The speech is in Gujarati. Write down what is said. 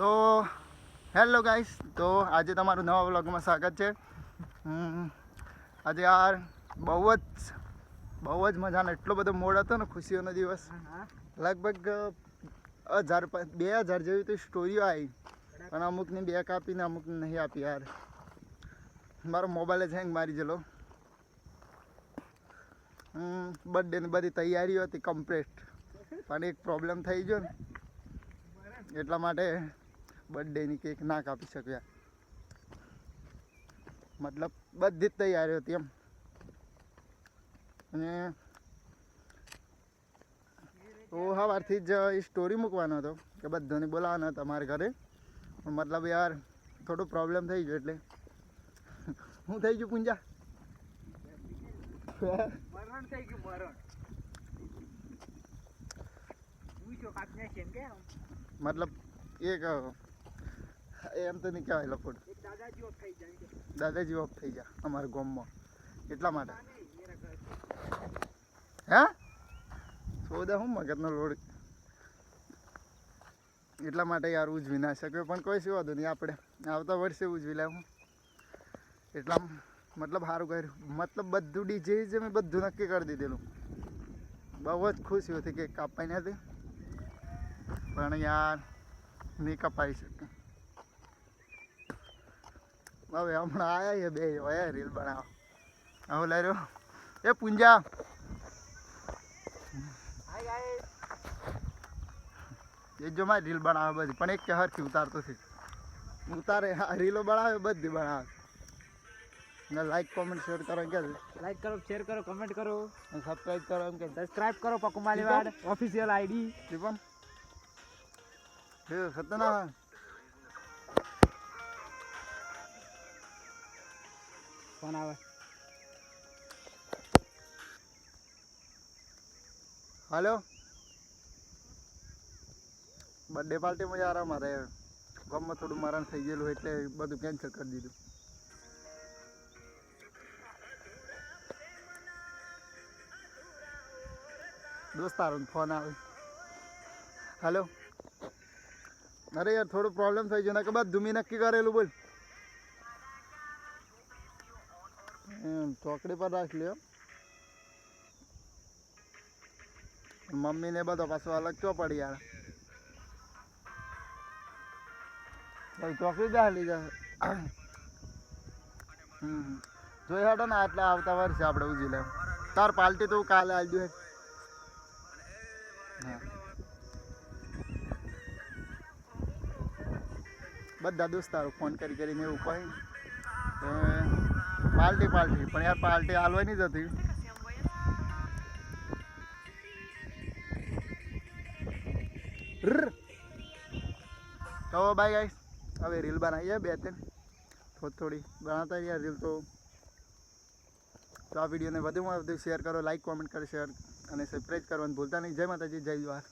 તો હેલો ગાઈસ તો આજે તમારું નવા વ્લોગમાં સ્વાગત છે. આજે યાર બહુ જ બહુ જ મજાનો એટલો બધો મોડ હતો ને ખુશીઓનો દિવસ. લગભગ હજાર બે હજાર જેવી તો સ્ટોરીઓ આવી. પણ અમુકની બે કાપીને અમુકને નહીં આપી યાર. મારો મોબાઈલ જ હેંગ મારી ગયેલો. બર્થડેની બધી તૈયારીઓ હતી કમ્પ્લીટ પણ એક પ્રોબ્લેમ થઈ ગયો ને. એટલા માટે બર્થડેની કેક ના કાપી શક્યા. મતલબ બધી જ તૈયારી હતી એમ. અને તો સવારથી જ એ સ્ટોરી મૂકવાનો હતો કે બધાને બોલાવવાનો હતા મારા ઘરે. પણ મતલબ યાર થોડો પ્રોબ્લેમ થઈ ગયો એટલે. હું થઈ ગયું પૂંજા? મરણ થઈ ગયું મરણ. હું મતલબ એક એમ તો નહીં કહેવાય લખોડ દાદાજી ઓફ થઈ ગયા અમારા ગામમાં. એટલા માટે. હે? સોદા હું મગજનો લોડ. એટલા માટે યાર ઉજવી ના શક્યો. પણ કોઈ શું વાંધો નહીં આપણે. આવતા વર્ષે ઉજવી લેવું એટલા મતલબ સારું કર્યું. મતલબ બધું ડીજે જે મેં બધું નક્કી કરી દીધેલું. બહુ જ ખુશી હતી કે કાપાઈ નથી. પણ યાર, નહીં કપાઈ શકે હવે હમણાં આયા છે બે વયા રીલ બનાવો હવે લઈ રહ્યો એ પૂંજા હાય ગાઈસ એ જો મારી રીલ બનાવે બધી પણ એક કે હરખી ઉતારતો છે ઉતારે હા રીલો બનાવે બધી બનાવે ને લાઈક કોમેન્ટ શેર કરો એમ કે લાઈક કરો શેર કરો કમેન્ટ કરો સબસ્ક્રાઈબ કરો એમ કે સબસ્ક્રાઇબ કરો પકુમાલી વાડ ઓફિશિયલ આઈડી દીપમ હે ખતરનાક ફોન આવે હાલો બર્થડે પાર્ટીમાં યાર અમારે ગામમાં થોડું મરણ થઈ ગયેલું એટલે બધું કેન્સલ કરી દીધું દોસ્તારો ફોન આવે હાલો અરે યાર થોડો પ્રોબ્લેમ થઈ ગયો ને કે બધું મેં નક્કી કરેલું બોલ એમ ચોકડી પર રાખ લ્યો મમ્મી ને બધો પાછો અલગ ચો પડી યાર ભાઈ ચોકડી જ હાલી જા હમ જોઈ હટો ને આટલા આવતા વર્ષે આપણે ઉજી લેવું તાર પાર્ટી તો કાલે આવજો હા બધા દોસ્તારો ફોન કરી કરીને એવું કહે પાર્ટી પાલટી પણ યાર પાલટી હાલવાની નહીં જતી. તો બાય ગાઈસ હવે રીલ બનાવીએ બે ત્રણ. થોડી થોડી બનાવતા યાર રીલ તો. તો આ વિડીયોને વધુમાં વધુ શેર કરો લાઈક કોમેન્ટ કરો શેર અને સબસ્ક્રાઈબ કરવાનું ભૂલતા નહીં. જય માતાજી જય જવાહર